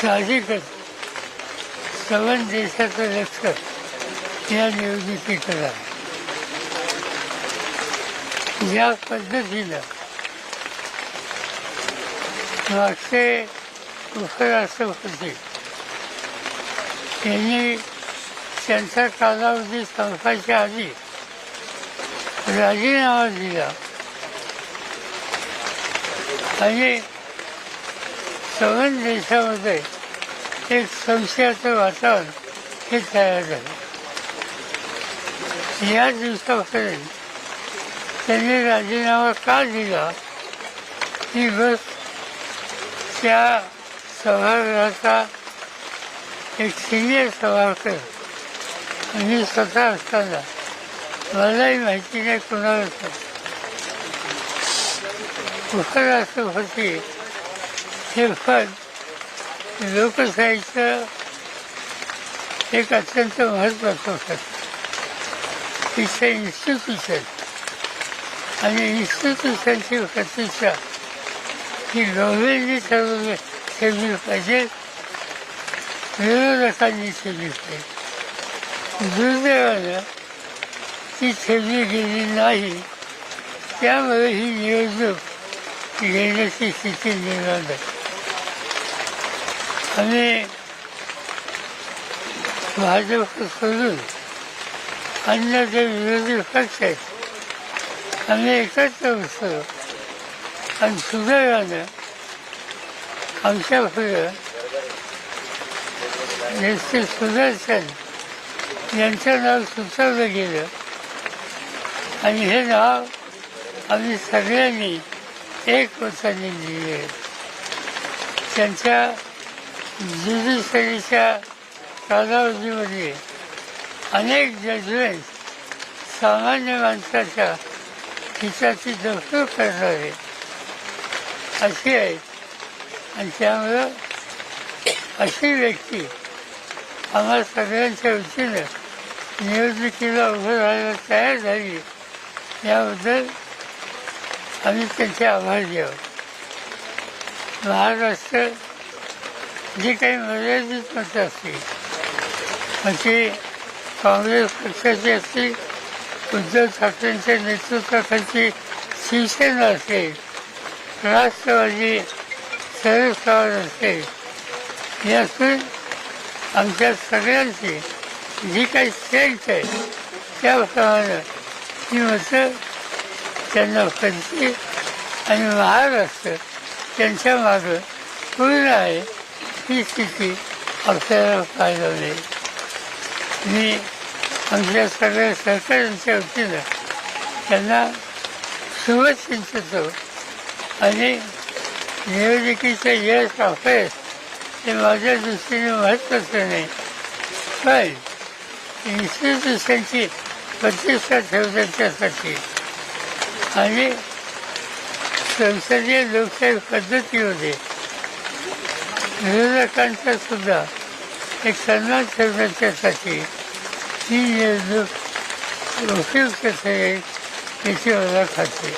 साहजिकच सवन देशाचं लक्ष या निवडणुकीकडे आहे. ज्या पद्धतीनं मागचे उपराष्ट्रपती यांनी त्यांचा कालावधी संपायच्या आधी राजीनामा दिला आणि सवन देशामध्ये एक संशयाचं वातावरण हे तयार झालं. या दिवसापर्यंत त्यांनी राजीनामा का दिला? ही गोष्ट त्या सभागृहाचा एक सिनियर सभागृह मी स्वतः असताना मलाही माहिती नाही कुणाला उपराष्ट्रपती हे लोकशाहीचं एक अत्यंत महत्त्वाचं होतं. इथं इन्स्टिट्यूशन आणि इन्स्टिट्यूशनची प्रतिष्ठा ही गव्हर्नमेंटनी ठरवली ठेवली पाहिजे. विरोधकांनी ठेवली पाहिजे दुर्दैवानं ती ठेवली गेली नाही. त्यामुळे ही निवडणूक घेण्याची स्थिती निर्माण झाली. आम्ही भाजप सोडून अन्य जे विरोधी पक्ष आहेत आम्ही एकत्र बसलो आणि सुदैवानं आमच्या पुढं नेते सुदर्शन यांचं नाव सुचवलं गेलं आणि हे नाव आम्ही सगळ्यांनी एक वर्षांनी लिहिले त्यांच्या ज्युडिशरीच्या कालावधीमध्ये अनेक जजमेंट सामान्य माणसाच्या हिताची दखल करणारे अशी आहे आणि त्यामुळं अशी व्यक्ती आम्हा सगळ्यांच्या वतीनं निवडणुकीला उभं राहायला तयार झाली. याबद्दल आम्ही त्यांचे आभार द्यावं महाराष्ट्र जी काही मर्यादित मतं असतील मग ती काँग्रेस पक्षाची असतील उद्धव ठाकरेंच्या नेतृत्वाखालची शिवसेना असेल राष्ट्रवादी शरद पवार असेल यातून आमच्या सगळ्यांची जी काही स्ट्रेंथ आहे त्याप्रमाणे ती मतं त्यांना पडतील आणि महाराष्ट्र त्यांच्या मागं पूर्ण आहे. ही स्थिती आपल्याला पाहायला मिळेल मी आमच्या सगळ्या सरकारांच्या वतीनं त्यांना शुभचिंतितो आणि निवडणुकीचं यश अपयश हे माझ्या दृष्टीने महत्त्वाचं नाही. पण इन्स्टिट्यूशनची प्रतिष्ठा ठेवण्याच्यासाठी आणि संसदीय लोकशाही पद्धतीमध्ये विरोधकांचा सुद्धा एक सन्मान ठेवण्याच्यासाठी ती योजना उपयुक्त ठरेल याची मला खात्री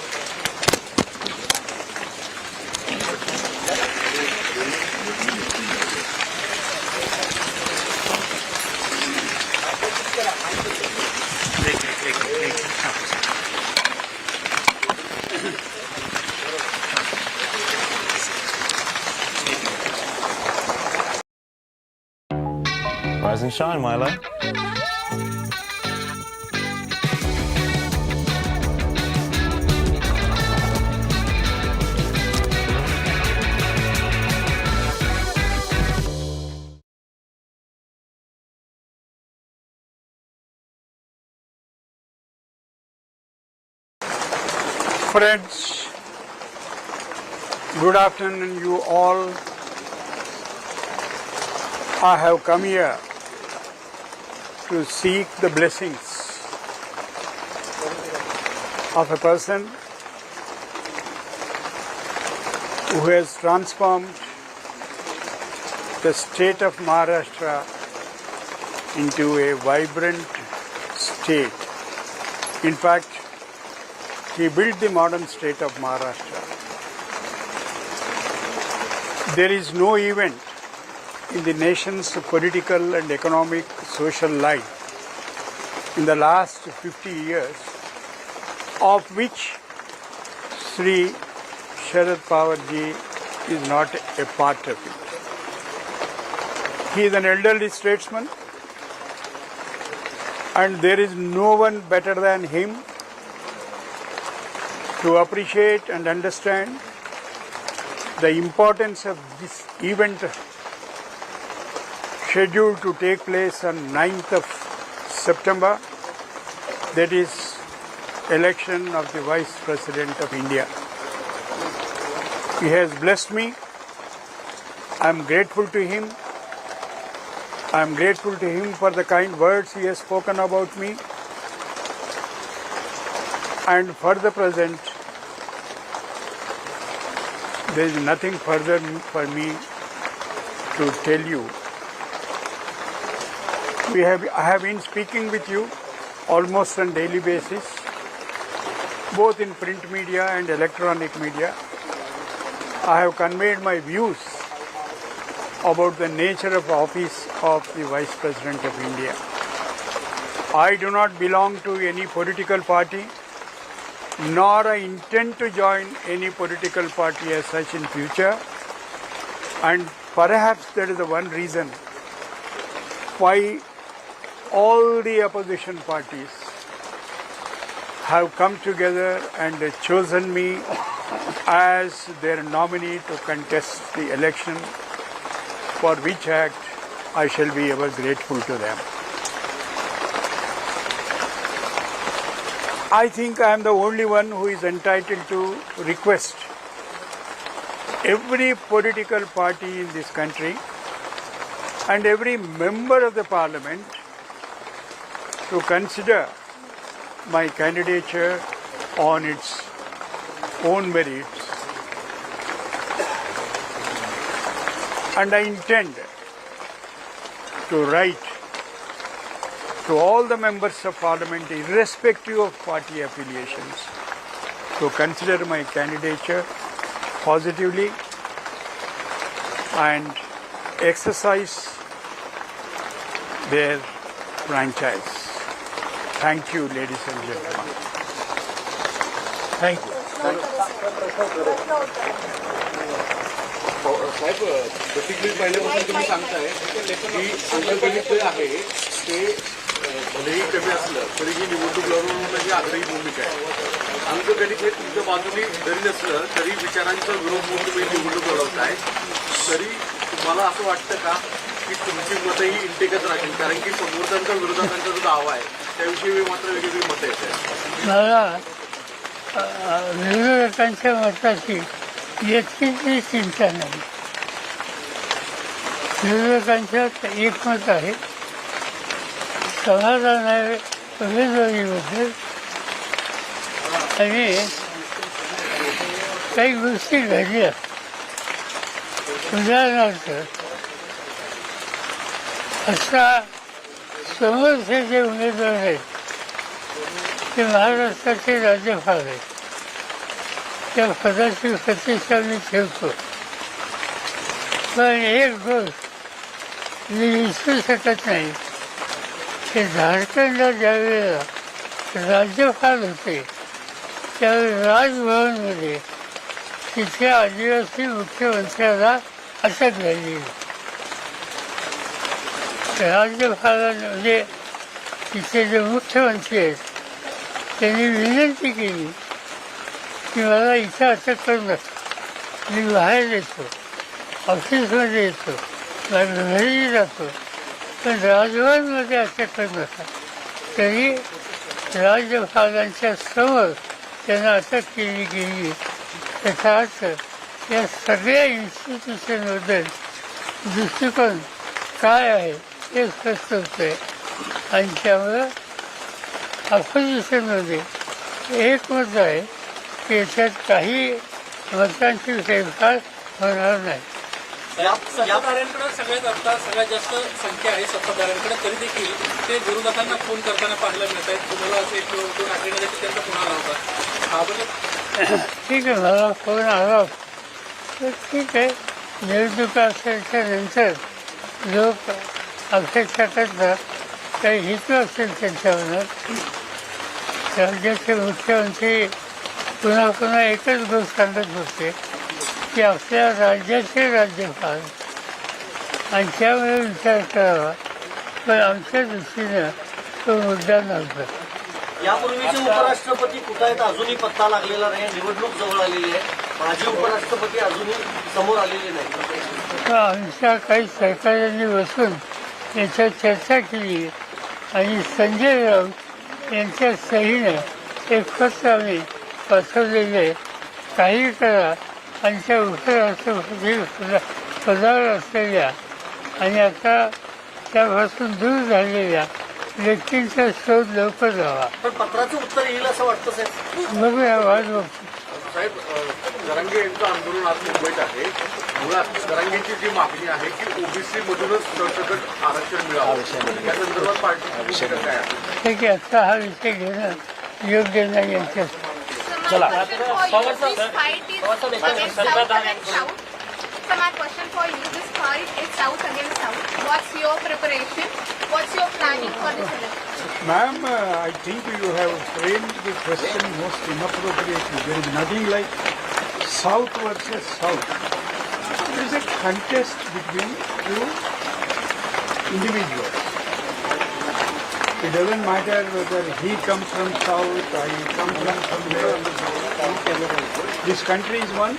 and shine. Friends, good afternoon, you all. I have come here to seek the blessings of a person who has transformed the state of Maharashtra into a vibrant state. In fact, he built the modern state of Maharashtra. There is no event in the nation's political and economic social life in the last 50 years, of which Sri Sharad Pawar ji is not a part of it. He is an elderly statesman, and there is no one better than him to appreciate and understand the importance of this event scheduled to take place on 9th of September, that is election of the Vice President of India. He has blessed me. I am grateful to him. I am grateful to him for the kind words he has spoken about me. And for the present, there is nothing further for me to tell you. We have, I have been speaking with you almost on daily basis, both in print media and electronic media. I have conveyed my views about the nature of office of the Vice President of India. I do not belong to any political party, nor I intend to join any political party as such in future. And perhaps that is the one reason why all the opposition parties have come together and chosen me as their nominee to contest the election, for which act I shall be ever grateful to them. I think I am the only one who is entitled to request every political party in this country and every member of the parliament to consider my candidature on its own merits. And I intend to write to all the members of parliament, irrespective of party affiliations, to consider my candidature positively and exercise their franchise. Thank you, ladies and gentlemen. Thank you. साहेब basically पहिल्यापासून तुम्ही सांगताय की अंतर्गणित जे आहे ते भलेही कमी असलं तरी ही निवडणूक लढवण्याची आग्रही भूमिका आहे अंकगणित हे तुमच्या बाजूने जरी नसलं तरी विचारांचा विरोध म्हणून तुम्ही निवडणूक लढवताय तरी तुम्हाला असं वाटतं का की तुमची मतं ही इंटेकच राहील. कारण की समोरच्यांचा विरोधकांचा जो दावा आहे त्याविषयी मी मात्र वेगवेगळी मतं येते मला विरोधकांच्या मताची व्यक्तीची चिंता नाही. विरोधकांच्यात एकमत आहे. समाधान आहे. उमेदवारीबद्दल आणि काही गोष्टी घडल्या. उदाहरणार्थ अशा समोरचे जे उमेदवार आहेत ते महाराष्ट्राचे राज्यपाल आहेत. त्या पदाची प्रतिष्ठा मी ठेवतो. पण एक गोष्ट मी विसरू शकत नाही की झारखंडला ज्यावेळेला राज्यपाल होते त्यावेळी राजभवनमध्ये तिथे आदिवासी मुख्यमंत्र्याला अटक झाली. राज्यपालांनी म्हणजे तिथे जे मुख्यमंत्री आहेत त्यांनी विनंती केली की मला इथं अटक करू नका मी बाहेर येतो ऑफिसमध्ये येतो माझ्या घरी जातो पण राजभवनमध्ये अटक करू नका तरी राज्यपालांच्या समोर त्यांना अटक केली गेली त्याचा अर्थ या सगळ्या इन्स्टिट्यूशनबद्दल दृष्टिकोन काय आहे स्पष्ट होतं आहे आणि त्यामुळं अपोजिशनमध्ये एक मत आहे की याच्यात काही मतांची फेरफार होणार नाही सत्ताधाऱ्यांकडे सगळ्यात आता सगळ्यात जास्त संख्या आहे सत्ताधाऱ्यांकडे तरी देखील ते विरोधकांना फोन करताना पाहायला मिळत आहेत तुम्हाला असं एक दोन आठवड्यासाठी त्यांचा फोन आला होता हा बरं ठीक आहे मला फोन आला तर ठीक आहे निवडणुका असायच्या नंतर लोक अपेक्षा करतात काही हेतू असेल त्यांच्या मनात राज्याचे मुख्यमंत्री पुन्हा पुन्हा एकच गोष्ट सांगत होते की आपल्या राज्याचे राज्यपाल आणि त्यामुळे विचार करावा. पण आमच्या दृष्टीनं तो मुद्दा नव्हता. यापूर्वीचे उपराष्ट्रपती कुठं आहेत? अजूनही पत्ता लागलेला नाही. निवडणूक जवळ आलेली आहे. माजी उपराष्ट्रपती अजूनही समोर आलेले नाही. आमच्या काही सरकारांनी बसून याच्यावर चर्चा केली आणि संजय राऊत यांच्या सहीनं एक पत्र आम्ही पाठवलेलं आहे काही करा आमच्या उपराष्ट्रपती पदा- पदावर असलेल्या आणि आता त्यापासून दूर झालेल्या व्यक्तींचा शोध लवकर लावा. पण पत्राचं उत्तर येईल असं वाटतं बघूया वाट बघतो. साहेब सरंगे यांचं आंदोलन आज मुंबईत आहे. मुळात सरंगेची जी मागणी आहे की ओबीसी मधूनच सरसकट आरक्षण मिळावं. या संदर्भात पार्टी काय आहे? हा विषय घेणं योग्य नाही यांच्या चला. What's your planning for this? Ma'am, uh, I think you have framed the question most inappropriately. There is nothing like South versus South. There is a contest between two individuals. It doesn't matter whether he comes from South or he comes from somewhere. This country is one.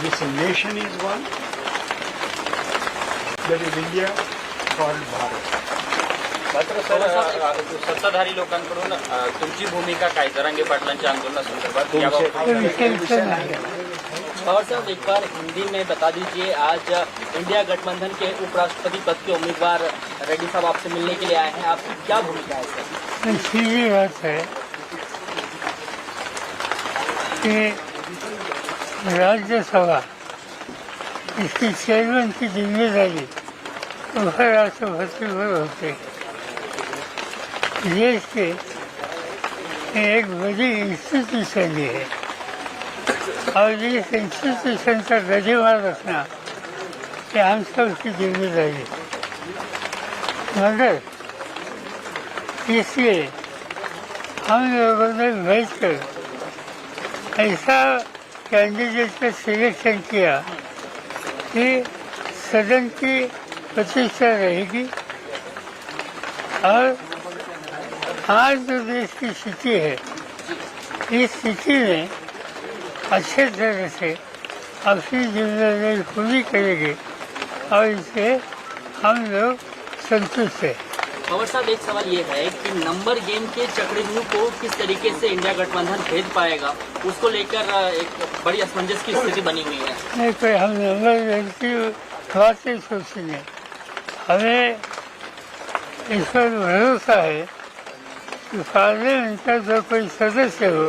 This nation is one. That is India called Bharat. मात्र sir सत्ताधारी लोकांकडून अ, तुमची भूमिका काय? जरांगे पाटलांच्या आंदोलनासंदर्भात याबाबत साहब एक बार हिंदी में बता दीजिए आज इंडिया गठबंधन के उपराष्ट्रपति पद के उम्मीदवार रेड्डी साहब आपसे मिलने के लिए आए हैं। आपकी क्या भूमिका है सर? सीधी बात है कि राज्यसभा इसकी चेयरमैन की जिम्मेदारी उपराष्ट्रपति पर होते देश के एक बड़ी इंस्टीट्यूशन ये है और इस इंस्टीट्यूशन का गजमा रखना ये हम सब की जिम्मेदारी है मगर इसलिए हम लोगों ने बैठकर ऐसा कैंडिडेट का सिलेक्शन किया कि सदन की प्रतिष्ठा रहेगी। और आज जो देश की स्थिति है इस स्थिति में अच्छे तरह से अपनी ज़िम्मेदारी पूरी करेंगे और इसे हम लोग संतुष्ट हैं। पवार साहब एक सवाल ये है कि नंबर गेम के चक्रव्यूह को किस तरीके से इंडिया गठबंधन भेज पाएगा? उसको लेकर एक बड़ी असमंजस की स्थिति बनी हुई है। नहीं कोई हम नंबर व्यक्ति बात नहीं सोचेंगे। हमें इस पर भरोसा है कि पार्लियामेंट का जो कोई सदस्य हो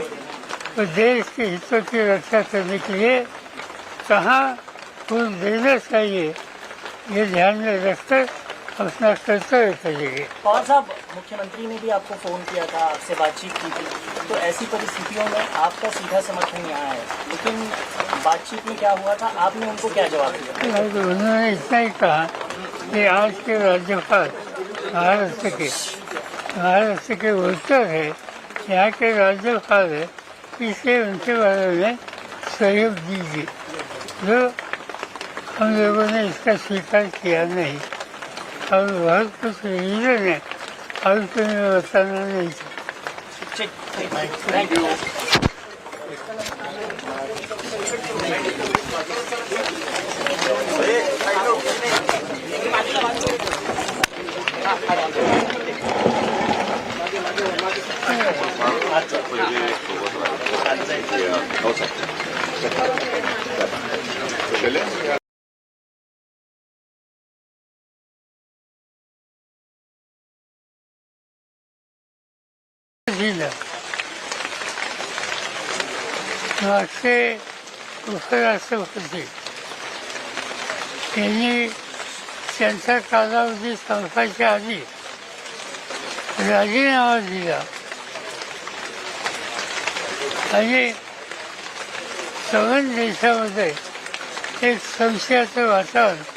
तो देश के हितों की रक्षा करने के लिए कहाँ घूस देना चाहिए ये ध्यान में रखकर अपना कर्तव्य करेंगे। पवार साहब मुख्यमंत्री ने भी आपको फ़ोन किया था आपसे बातचीत की थी। तो ऐसी परिस्थितियों में आपका सीधा समर्थन यहाँ है। लेकिन बातचीत में क्या हुआ था? आपने उनको क्या जवाब दिया? उन्होंने इतना ही कहा कि आज के राज्यपाल महाराष्ट्र के महाराष्ट्र के उत्तर है यहाँ के राज्यपाल है इसलिए उनके बारे में सहयोग दीजिए जो हम लोगों ने इसका स्वीकार किया नहीं. और बहुत कुछ रीजन है और तुम्हें बताना नहीं चाहता ठीक थैंक यू होते त्यांनी त्यांचा कालावधी संपायच्या आधी राजीनामा दिला. आणि सगळ्या देशामध्ये एक संशयाचं वातावरण